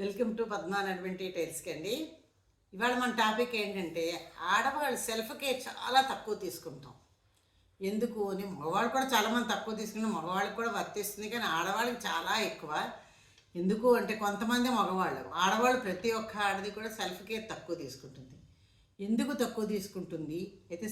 Welcome to Padma నడ్వెంటీ టైల్స్కి అండి. ఇవాళ మన టాపిక్ ఏంటంటే ఆడవాళ్ళు సెల్ఫ్ కేర్ చాలా తక్కువ తీసుకుంటాం. ఎందుకు అని మగవాళ్ళు కూడా చాలామంది తక్కువ తీసుకుని మగవాళ్ళకి కూడా వర్తిస్తుంది కానీ ఆడవాళ్ళకి చాలా ఎక్కువ. ఎందుకు అంటే కొంతమంది మగవాళ్ళు ఆడవాళ్ళు ప్రతి ఒక్క ఆడది కూడా సెల్ఫ్ కేర్ తక్కువ తీసుకుంటుంది. ఎందుకు తక్కువ తీసుకుంటుంది? అయితే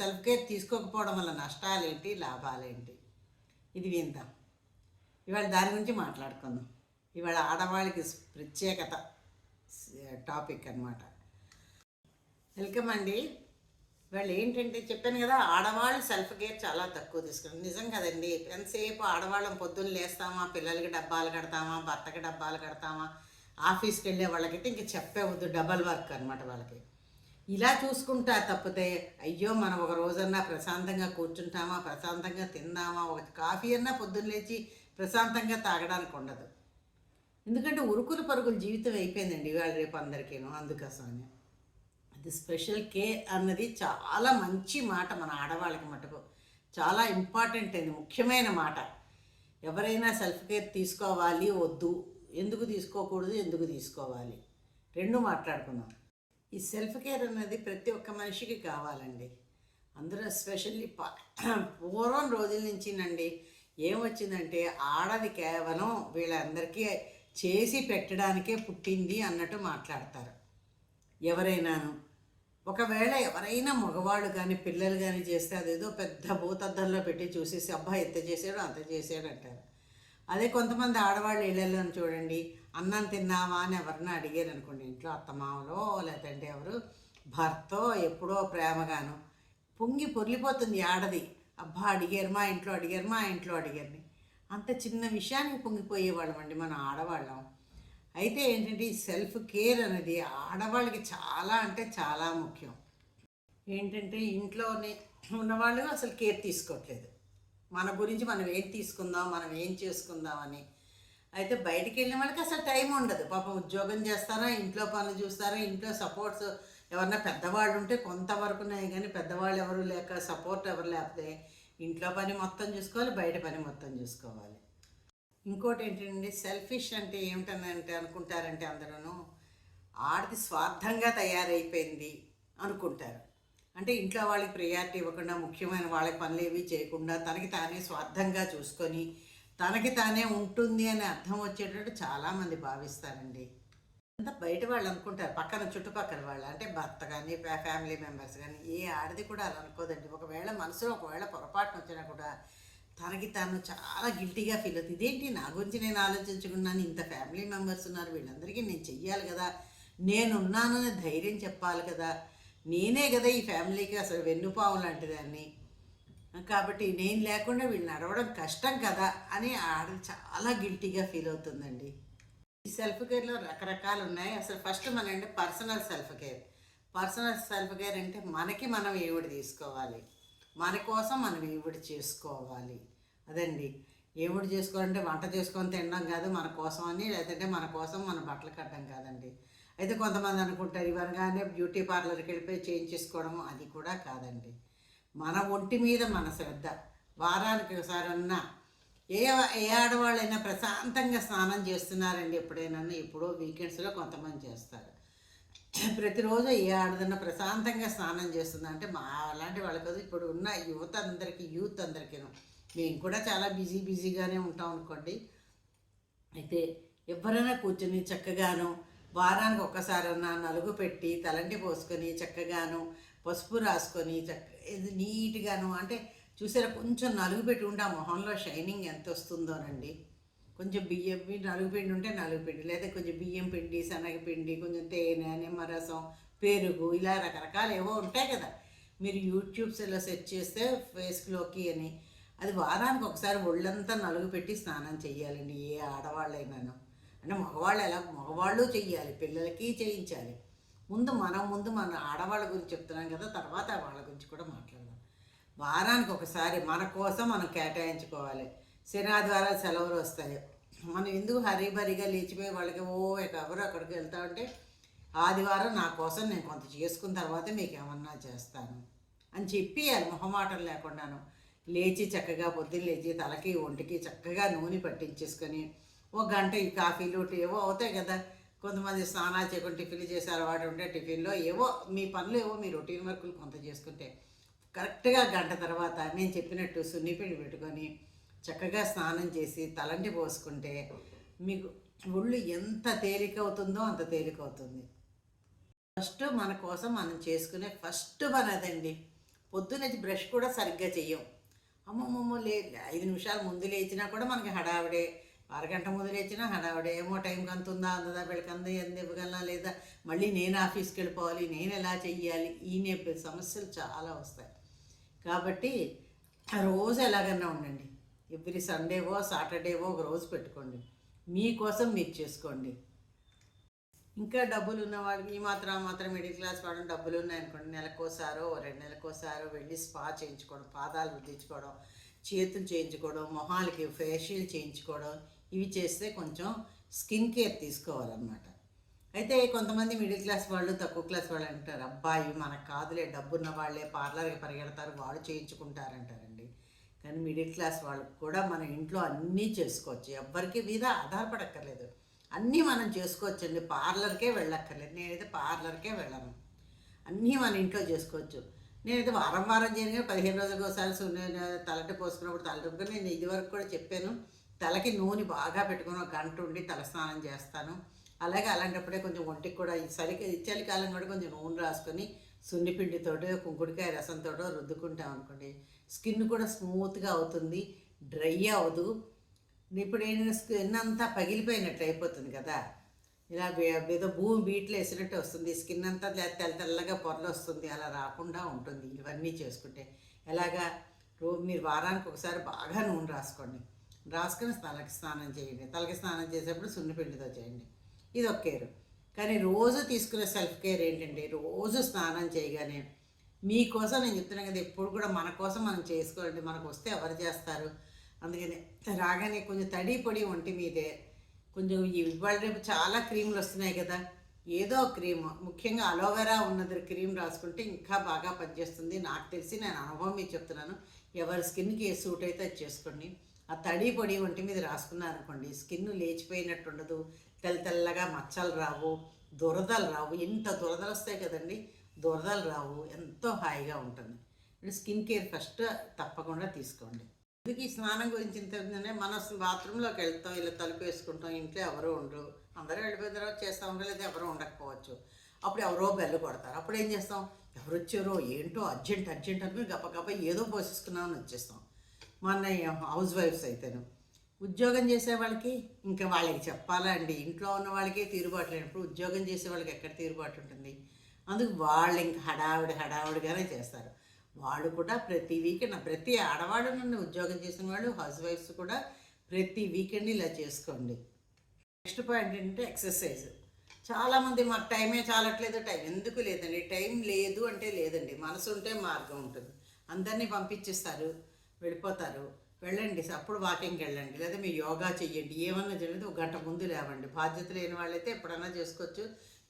సెల్ఫ్ కేర్ తీసుకోకపోవడం వల్ల నష్టాలేంటి? లాభాలేంటి? ఇది విందాం. ఇవాళ దాని గురించి మాట్లాడుకుందాం. ఇవాళ ఆడవాళ్ళకి ప్రత్యేకత టాపిక్ అనమాట వెల్కమ్ అండి. వాళ్ళు ఏంటంటే చెప్పాను కదా ఆడవాళ్ళు సెల్ఫ్ కేర్ చాలా తక్కువ తీసుకున్నారు నిజం కదండి ఎంతసేపు ఆడవాళ్ళం పొద్దున్న లేస్తామా పిల్లలకి డబ్బాలు కడతామా భర్తకి డబ్బాలు కడతామా ఆఫీస్కి వెళ్ళే వాళ్ళకైతే ఇంక చెప్పే వద్దు డబల్ వర్క్ అనమాట వాళ్ళకి. ఇలా చూసుకుంటా తప్పితే అయ్యో మనం ఒక రోజన్నా ప్రశాంతంగా కూర్చుంటామా ప్రశాంతంగా తిందామా ఒక కాఫీ అన్నా పొద్దున్న లేచి ప్రశాంతంగా తాగడానికి ఉండదు. ఎందుకంటే ఉరుకులు పరుగుల జీవితం అయిపోయిందండి ఇవాళ రేపు అందరికీను అందుకోసమని. అది స్పెషల్ కేర్ అన్నది చాలా మంచి మాట మన ఆడవాళ్ళకి మటుకు. చాలా ఇంపార్టెంట్ అయింది ముఖ్యమైన మాట. ఎవరైనా సెల్ఫ్ కేర్ తీసుకోవాలి వద్దు. ఎందుకు తీసుకోకూడదు ఎందుకు తీసుకోవాలి? రెండు మాట్లాడుకుందాం. ఈ సెల్ఫ్ కేర్ అన్నది ప్రతి ఒక్క మనిషికి కావాలండి. అందులో స్పెషల్లీ పూర్వం రోజుల నుంచినండి ఏమొచ్చిందంటే ఆడది కేవలం వీళ్ళందరికీ చేసి పెట్టడానికే పుట్టింది అన్నట్టు మాట్లాడతారు. ఎవరైనాను? ఒకవేళ ఎవరైనా మగవాళ్ళు కానీ పిల్లలు కానీ చేస్తే అదేదో పెద్ద భూతద్దంలో పెట్టి చూసేసి అబ్బా ఎంత చేసాడో అంత చేసాడు అంటారు అదే కొంతమంది ఆడవాళ్ళు ఇళ్ళల్లో చూడండి అన్నం తిన్నావా? అని ఎవరినో అడిగారు అనుకోండి. ఇంట్లో అత్తమామలో లేదంటే ఎవరు? భర్తో ఎప్పుడో ప్రేమగాను. పొంగి పొర్లిపోతుంది ఆడది. అబ్బా అడిగారు మా ఇంట్లో అడిగారు మా ఇంట్లో అడిగారని అంత చిన్న విషయానికి పొంగిపోయేవాళ్ళం అండి మన ఆడవాళ్ళం. అయితే ఏంటంటే ఈ సెల్ఫ్ కేర్ అనేది ఆడవాళ్ళకి చాలా అంటే చాలా ముఖ్యం. ఏంటంటే ఇంట్లోనే ఉన్నవాళ్ళు అసలు కేర్ తీసుకోవట్లేదు మన గురించి మనం ఏం తీసుకుందాం మనం ఏం చేసుకుందాం అని. అయితే బయటికి వెళ్ళిన వాళ్ళకి అసలు టైం ఉండదు. పాపం ఉద్యోగం చేస్తారా ఇంట్లో పనులు చూస్తారా ఇంట్లో సపోర్ట్స్ ఎవరన్నా పెద్దవాళ్ళు ఉంటే కొంతవరకునే కానీ పెద్దవాళ్ళు ఎవరు లేక సపోర్ట్ ఎవరు లేకపోతే ఇంట్లో పని మొత్తం చూసుకోవాలి బయట పని మొత్తం చూసుకోవాలి. ఇంకోటి ఏంటంటే సెల్ఫిష్ అంటే ఏమిటనంటే అనుకుంటారంటే అందరూ ఆడది స్వార్థంగా తయారైపోయింది అనుకుంటారు. అంటే ఇంట్లో వాళ్ళకి ప్రియారిటీ ఇవ్వకుండా ముఖ్యమైన వాళ్ళ పనులు ఏవి చేయకుండా తనకి తానే స్వార్థంగా చూసుకొని తనకి తానే ఉంటుంది అని అర్థం వచ్చేటట్టు చాలామంది భావిస్తారండి. అంతా బయట వాళ్ళు అనుకుంటారు పక్కన చుట్టుపక్కల వాళ్ళు. అంటే భర్త కానీ ఫ్యామిలీ మెంబర్స్ కానీ ఏ ఆడది కూడా అలా అనుకోదండి. ఒకవేళ మనసులో ఒకవేళ పొరపాటున వచ్చినా కూడా తనకి తను చాలా గిల్టీగా ఫీల్ అవుతుంది. ఇదేంటి? నా గురించి నేను ఆలోచించుకున్నాను ఇంత ఫ్యామిలీ మెంబర్స్ ఉన్నారు వీళ్ళందరికీ నేను చెయ్యాలి కదా నేనున్నానని ధైర్యం చెప్పాలి కదా. నేనే కదా ఈ ఫ్యామిలీకి అసలు వెన్నుపావు లాంటిదాన్ని. కాబట్టి నేను లేకుండా వీళ్ళు నడవడం కష్టం కదా అని ఆడ చాలా గిల్టీగా ఫీల్ అవుతుందండి. ఈ సెల్ఫ్ కేర్లో రకరకాలు ఉన్నాయి. అసలు ఫస్ట్ మన అంటే personal self care. Personal self care అంటే మనకి మనం ఏవిడి తీసుకోవాలి. మన కోసం మనం ఏవిడి చేసుకోవాలి. అదండి. ఏవిడి చేసుకోవాలంటే వంట చేసుకొని తినడం కాదు మన కోసం అని లేదంటే మన కోసం మన బట్టలు కట్టడం కాదండి. అయితే కొంతమంది అనుకుంటారు ఇవ్వగానే బ్యూటీ పార్లర్కి వెళ్ళిపోయి చేంజ్ చేసుకోవడం అది కూడా కాదండి. మన ఒంటి మీద మన శ్రద్ధ. వారానికి ఒకసారి అన్నా ఏ ఏ ఆడవాళ్ళైనా ప్రశాంతంగా స్నానం చేస్తున్నారండి ఎప్పుడైనా ఎప్పుడో వీకెండ్స్లో కొంతమంది చేస్తారు. ప్రతిరోజు ఏ ఆడదన్నా ప్రశాంతంగా స్నానం చేస్తుంది? అంటే మా అలాంటి వాళ్ళకి ఇప్పుడు ఉన్న యువత అందరికీ యూత్ అందరికీ మేము కూడా చాలా బిజీ బిజీగానే ఉంటాం అనుకోండి. అయితే ఎవరైనా కూర్చొని చక్కగాను వారానికి ఒక్కసారన్నా నలుగు పెట్టి తలంటి పోసుకొని చక్కగాను పసుపు రాసుకొని చక్క ఇది నీట్గాను అంటే చూసారా? కొంచెం నలుగు పెట్టి ఉంటే ఆ మొహంలో షైనింగ్ ఎంత వస్తుందోనండి కొంచెం బియ్యం నలుగు పిండి ఉంటే నలుగు పిండి లేదా కొంచెం బియ్యం పిండి శనగపిండి కొంచెం తేనె నిమ్మరసం పెరుగు ఇలా రకరకాలు ఏవో ఉంటాయి కదా. మీరు యూట్యూబ్స్లో సెర్చ్ చేస్తే ఫేస్లోకి అని అది వారానికి ఒకసారి ఒళ్ళంతా నలుగు పెట్టి స్నానం చేయాలండి ఏ ఆడవాళ్ళైనాను. అంటే మగవాళ్ళు ఎలా మగవాళ్ళు చేయాలి పిల్లలకి చేయించాలి. ముందు మనం ముందు మన ఆడవాళ్ళ గురించి చెప్తున్నాం కదా తర్వాత వాళ్ళ గురించి కూడా మాట్లాడదాం. వారానికి ఒకసారి మన కోసం మనం కేటాయించుకోవాలి. శనాద్వారాలు సెలవులు వస్తాయి. మనం ఎందుకు హరీబరిగా లేచిపోయి వాళ్ళకి ఓ ఎవరు అక్కడికి వెళ్తా ఉంటే ఆదివారం నా కోసం నేను కొంత చేసుకున్న తర్వాత మీకు ఏమన్నా చేస్తాను అని చెప్పి మొహమాటం లేకుండాను లేచి చక్కగా పొద్దున్న లేచి తలకి ఒంటికి చక్కగా నూనె పట్టించేసుకొని ఒక గంట ఈ కాఫీలు ఏవో అవుతాయి కదా. కొంతమంది స్నానాలు చేయకుండా టిఫిన్లు చేసే అలవాటు ఉంటే టిఫిన్లో ఏవో మీ పనులు ఏవో మీ రొటీన్ వర్కులు కొంత చేసుకుంటే కరెక్ట్గా గంట తర్వాత నేను చెప్పినట్టు సున్నిపిండి పెట్టుకొని చక్కగా స్నానం చేసి తలంటి పోసుకుంటే మీకు ఒళ్ళు ఎంత తేలిక అవుతుందో అంత తేలిక అవుతుంది ఫస్ట్ మన కోసం మనం చేసుకునే ఫస్ట్ పని అదండి. పొద్దున బ్రష్ కూడా సరిగ్గా చెయ్యం. అమ్మమ్మమ్మ లే ఐదు నిమిషాలు ముందు లేచినా కూడా మనకి హడావిడే. అరగంట ముందు లేచినా హడావిడే. ఏమో టైంకి అంత ఉందా అందదా అంద ఎంత ఇవ్వగలనా లేదా? మళ్ళీ నేను ఆఫీస్కి వెళ్ళిపోవాలి నేను ఎలా చెయ్యాలి? ఈ నేప సమస్యలు చాలా వస్తాయి. కాబట్టి రోజు ఎలాగైనా ఉండండి. ఎవ్రీ సండేవో సాటర్డేవో ఒక రోజు పెట్టుకోండి. మీకోసం మీరు చేసుకోండి. ఇంకా డబ్బులు ఉన్న వాళ్ళకి ఈ మాత్రం మాత్రం మిడిల్ క్లాస్ వాడు డబ్బులు ఉన్నాయనుకోండి. నెలకోసారో రెండు నెలకోసారో వెళ్ళి స్పా చేయించుకోవడం పాదాలు రుద్దించుకోవడం చేతులు చేయించుకోవడం మొహాలకి ఫేషియల్ చేయించుకోవడం ఇవి చేస్తే కొంచెం స్కిన్ కేర్ తీసుకోవాలన్నమాట. అయితే కొంతమంది మిడిల్ క్లాస్ వాళ్ళు తక్కువ క్లాస్ వాళ్ళు అంటారు అబ్బాయి మనకు కాదులే డబ్బున్న వాళ్ళే పార్లర్కి పరిగెడతారు వాళ్ళు చేయించుకుంటారంటారండి. కానీ మిడిల్ క్లాస్ వాళ్ళకి కూడా మన ఇంట్లో అన్నీ చేసుకోవచ్చు. ఎవ్వరికి మీద ఆధారపడక్కర్లేదు. అన్నీ మనం చేసుకోవచ్చండి. పార్లర్కే వెళ్ళక్కర్లేదు. నేనైతే పార్లర్కే వెళ్ళను. అన్నీ మన ఇంట్లో చేసుకోవచ్చు. నేనైతే వారం వారం చేయను పదిహేను రోజులకు ఒకసారి తలటి పోసుకున్నప్పుడు తలటి నేను ఇదివరకు కూడా చెప్పాను తలకి నూనె బాగా పెట్టుకుని ఒక గంట ఉండి తలస్నానం చేస్తాను. అలాగే అలాంటప్పుడే కొంచెం ఒంటికి కూడా ఈ చలికి చలికాలం కూడా కొంచెం నూనె రాసుకొని సున్నిపిండితోటో కుంకుడికాయ రసంతోటో రుద్దుకుంటాం అనుకోండి. స్కిన్ కూడా స్మూత్గా అవుతుంది డ్రై అవ్వదు. ఇప్పుడు ఏంటంటే స్కిన్ అంతా పగిలిపోయినట్టు అయిపోతుంది కదా. ఇలా ఏదో భూమి బీట్లు వేసినట్టు వస్తుంది. స్కిన్ అంతా తెల్ల తెల్లగా పొరలు వస్తుంది. అలా రాకుండా ఉంటుంది ఇవన్నీ చేసుకుంటే. ఎలాగా? రోజు మీరు వారానికి ఒకసారి బాగా నూనె రాసుకోండి. రాసుకొని తలకి స్నానం చేయండి. తలకి స్నానం చేసేప్పుడు సున్నిపిండితో చేయండి. ఇది ఒక కేర్ కానీ రోజు తీసుకునే సెల్ఫ్ కేర్ ఏంటంటే రోజు స్నానం చేయగానే మీకోసం నేను చెప్తున్నాను కదా ఎప్పుడు కూడా మన కోసం మనం చేసుకోవాలండి. మనకు వస్తే ఎవరు చేస్తారు? అందుకని రాగానే కొంచెం తడి పొడి ఒంటి మీదే కొంచెం ఇవాళ రేపు చాలా క్రీములు వస్తున్నాయి కదా ఏదో క్రీమ్. ముఖ్యంగా అలోవెరా ఉన్నది క్రీమ్ రాసుకుంటే ఇంకా బాగా పనిచేస్తుంది. నాకు తెలిసి నేను అనుభవం మీకు చెప్తున్నాను. ఎవరి స్కిన్కి ఏ సూట్ అయితే అది చేసుకోండి. ఆ తడి పొడి ఒంటి మీద రాసుకున్నారనుకోండి స్కిన్ లేచిపోయినట్టు ఉండదు తెల్ల తెల్లగా మచ్చలు రావు దురదలు రావు. ఎంత దురదలు వస్తాయి కదండి దురదలు రావు. ఎంతో హాయిగా ఉంటుంది. ఇప్పుడు స్కిన్ కేర్ ఫస్ట్ తప్పకుండా తీసుకోండి. ఎందుకు ఈ స్నానం గురించి ఇంత మన బాత్రూంలోకి వెళ్తాం ఇలా తలుపు వేసుకుంటాం ఇంట్లో ఎవరు ఉండరు. అందరూ వెళ్ళిపోయిన తర్వాత చేస్తాం లేదా ఎవరు ఉండకపోవచ్చు. అప్పుడు ఎవరో బెల్లు కొడతారు. అప్పుడు ఏం చేస్తాం? ఎవరు వచ్చారో ఏంటో అర్జెంట్ అర్జెంట్ అని గప్ప గప్ప ఏదో పోసేసుకున్నామని వచ్చేస్తాం. మొన్న హౌస్ వైఫ్స్ అయితేను. ఉద్యోగం చేసే వాళ్ళకి ఇంకా వాళ్ళకి చెప్పాలా అండి ఇంట్లో ఉన్న వాళ్ళకే తీరుబాటు లేనప్పుడు ఉద్యోగం చేసే వాళ్ళకి ఎక్కడ తీరుబాటు ఉంటుంది? అందుకు వాళ్ళు ఇంకా హడావిడి హడావిడిగానే చేస్తారు. వాళ్ళు కూడా ప్రతి వీకెండ్ ప్రతి ఆడవాళ్ళు నన్ను ఉద్యోగం చేసిన వాళ్ళు హౌస్ వైఫ్స్ కూడా ప్రతి వీకెండ్ ఇలా చేసుకోండి. నెక్స్ట్ పాయింట్ ఏంటంటే ఎక్సర్సైజ్. చాలామంది మాకు టైమే చాలట్లేదు టైం ఎందుకు లేదండి? టైం లేదు అంటే లేదండి. మనసు ఉంటే మార్గం ఉంటుంది. అందరినీ పంపించేస్తారు. వెళ్ళిపోతారు. వెళ్ళండి అప్పుడు వాకింగ్కి వెళ్ళండి. లేదా మీరు యోగా చెయ్యండి. ఏమన్నా చేయండి ఒక గంట ముందు లేవండి. బాధ్యత లేని వాళ్ళైతే ఎప్పుడన్నా చేసుకోవచ్చు.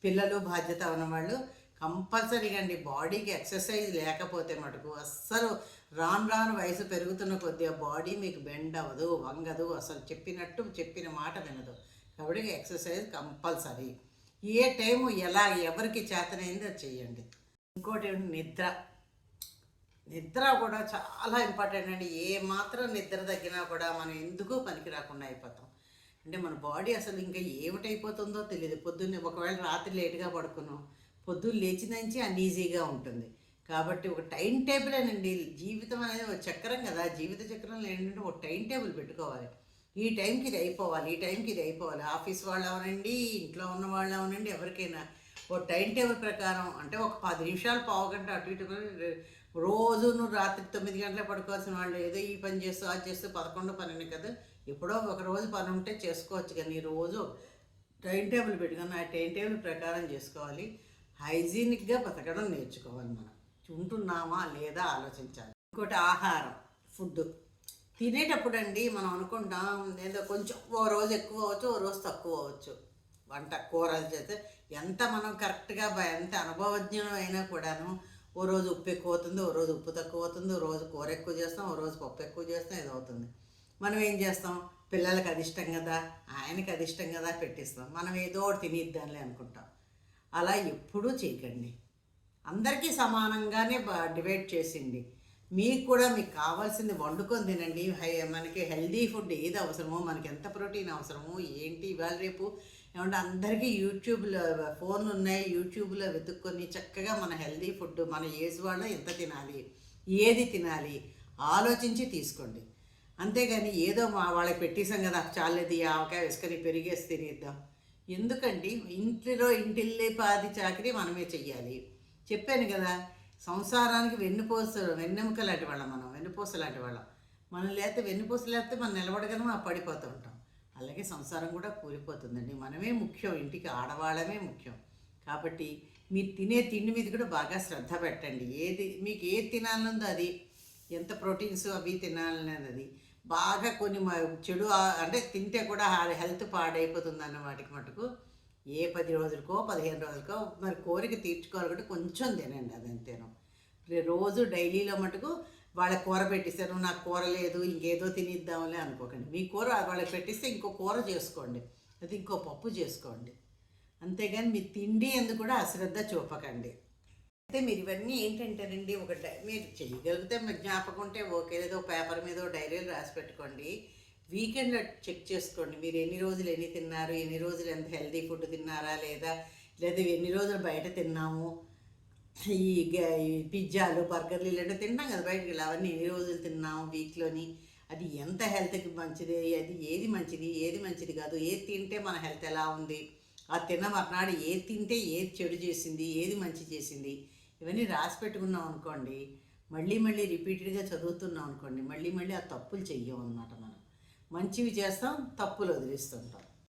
పిల్లలు బాధ్యత ఉన్న వాళ్ళు కంపల్సరీగా అండి. బాడీకి ఎక్సర్సైజ్ లేకపోతే మటుకు అస్సలు రాను రాను వయసు పెరుగుతున్న కొద్దిగా బాడీ మీకు బెండ్ అవ్వదు వంగదు. అసలు చెప్పినట్టు చెప్పిన మాట వినదు. కాబట్టి ఎక్సర్సైజ్ కంపల్సరీ. ఏ టైము ఎలా ఎవరికి చేతనైందో అది ఇంకోటి నిద్ర. నిద్ర కూడా చాలా ఇంపార్టెంట్ అండి. ఏ మాత్రం నిద్ర తగ్గినా కూడా మనం ఎందుకు పనికి రాకుండా అయిపోతాం? అంటే మన బాడీ అసలు ఇంకా ఏమిటైపోతుందో తెలియదు పొద్దున్నే ఒకవేళ రాత్రి లేట్గా పడుకున్నాం పొద్దున్న లేచిన నుంచి అన్ఈజీగా ఉంటుంది. కాబట్టి ఒక టైం టేబుల్ అనండి. జీవితం అనేది ఒక చక్రం కదా. జీవిత చక్రంలో ఏంటంటే ఒక టైం టేబుల్ పెట్టుకోవాలి. ఈ టైంకి ఇది అయిపోవాలి ఈ టైంకి ఇది అయిపోవాలి. ఆఫీస్ వాళ్ళు అవనండి ఇంట్లో ఉన్న వాళ్ళు అవనండి ఎవరికైనా ఓ టైం టేబుల్ ప్రకారం అంటే ఒక పది నిమిషాలు పావుగంట అటు ఇటు కూడా రోజు నువ్వు రాత్రి తొమ్మిది గంటలకు పడుకోవాల్సిన వాళ్ళు ఏదో ఈ పని చేస్తూ అది చేస్తూ పదకొండు పన్నెండు కదా. ఎప్పుడో ఒక రోజు పని ఉంటే చేసుకోవచ్చు కానీ రోజు టైం టేబుల్ పెట్టుకుని ఆ టైం టేబుల్ ప్రకారం చేసుకోవాలి. హైజీనిక్గా బతకడం నేర్చుకోవాలి మనం. ఉంటున్నామా లేదా ఆలోచించాలి. ఇంకోటి ఆహారం ఫుడ్. తినేటప్పుడు అండి మనం అనుకుంటాం ఏదో కొంచెం ఓ రోజు ఎక్కువ అవ్వచ్చు ఓ రోజు తక్కువ అవ్వచ్చు. వంట కూరలు చేస్తే ఎంత మనం కరెక్ట్గా ఎంత అనుభవజ్ఞం అయినా కూడాను ఓ రోజు ఉప్పు ఎక్కువ అవుతుంది ఓ రోజు ఉప్పు తక్కువ అవుతుంది ఓ రోజు కూర ఎక్కువ చేస్తాం ఓ రోజు పప్పు ఎక్కువ చేస్తాం ఇది అవుతుంది మనం ఏం చేస్తాం? పిల్లలకి అది ఇష్టం కదా ఆయనకి అది ఇష్టం కదా పెట్టిస్తాం. మనం ఏదో ఒకటి తినిద్దాంలే అనుకుంటాం. అలా ఎప్పుడూ చేయకండి. అందరికీ సమానంగానే డివైడ్ చేసింది. మీకు కూడా మీకు కావాల్సింది వండుకొని తినండి. హై మనకి హెల్దీ ఫుడ్ ఏది అవసరమో మనకి ఎంత ప్రోటీన్ అవసరమో ఏంటి ఇవాళ రేపు ఏమంటే అందరికీ యూట్యూబ్లో ఫోన్లు ఉన్నాయి యూట్యూబ్లో వెతుక్కొని చక్కగా మన హెల్దీ ఫుడ్ మన ఏజ్ వాళ్ళ ఎంత తినాలి ఏది తినాలి ఆలోచించి తీసుకోండి. అంతేగాని ఏదో మా వాళ్ళకి పెట్టేసాం కదా చాలేది ఆవకాయ వేసుకొని పెరిగేసి తినేద్దాం. ఎందుకండి? ఇంటిలో ఇంటిల్లే పాది చాకరీ మనమే చెయ్యాలి. చెప్పాను కదా సంసారానికి వెన్నుపూస వెన్నెముక లాంటి వాళ్ళం మనం వెన్నుపూస లాంటి వాళ్ళం. మనం లేకపోతే వెన్నుపూస లేకపోతే మనం నిలబడగానే మనం పడిపోతూ ఉంటాం. అలాగే సంసారం కూడా కూలిపోతుందండి. మనమే ముఖ్యం ఇంటికి ఆడవాళ్ళమే ముఖ్యం. కాబట్టి మీరు తినే తిండి మీద కూడా బాగా శ్రద్ధ పెట్టండి. ఏది మీకు ఏది తినాలనుందో అది. ఎంత ప్రోటీన్స్ అవి తినాలనేది బాగా కొన్ని చెడు అంటే తింటే కూడా హెల్త్ పాడైపోతుంది అన్న వాటికి మటుకు. ఏ పది రోజులకో పదిహేను రోజులకో మరి కోరిక తీర్చుకోవాలి కూడా కొంచెం తినండి అది అంతేను రోజు డైలీలో మటుకు వాళ్ళ కూర పెట్టిస్తారు నాకు కూర లేదు ఇంకేదో తినిద్దాంలే అనుకోకండి. మీ కూర వాళ్ళకి పెట్టిస్తే ఇంకో కూర చేసుకోండి. అది ఇంకో పప్పు చేసుకోండి. అంతేగాని మీ తిండి ఎందుకు కూడా అశ్రద్ధ చూపకండి. అయితే మీరు ఇవన్నీ ఏంటంటారండి ఒక డై మీరు చేయగలిగితే మీరు జ్ఞాపకం ఉంటే ఓకే ఏదో పేపర్ మీద డైరీలు రాసి పెట్టుకోండి. వీకెండ్లో చెక్ చేసుకోండి. మీరు ఎన్ని రోజులు ఎన్ని తిన్నారు ఎన్ని రోజులు ఎంత హెల్తీ ఫుడ్ తిన్నారా లేదా లేదా ఎన్ని రోజులు బయట తిన్నాము ఈ పిజ్జాలు బర్గర్లు ఇలాంటివి తింటాం కదా బయటకి అవన్నీ ఎన్ని రోజులు తిన్నాం వీక్లోని? అది ఎంత హెల్త్కి మంచిది? అది ఏది మంచిది? ఏది మంచిది కాదు? ఏది తింటే మన హెల్త్ ఎలా ఉంది? ఆ తిన్న మర్నాడు ఏది తింటే ఏది చెడు చేసింది? ఏది మంచి చేసింది? ఇవన్నీ రాసి పెట్టుకున్నాం అనుకోండి. మళ్ళీ మళ్ళీ రిపీటెడ్గా చదువుతున్నాం అనుకోండి. మళ్ళీ మళ్ళీ ఆ తప్పులు చెయ్యం అన్నమాట మనం. మంచివి చేస్తాం తప్పులు వదిలిస్తుంటాం.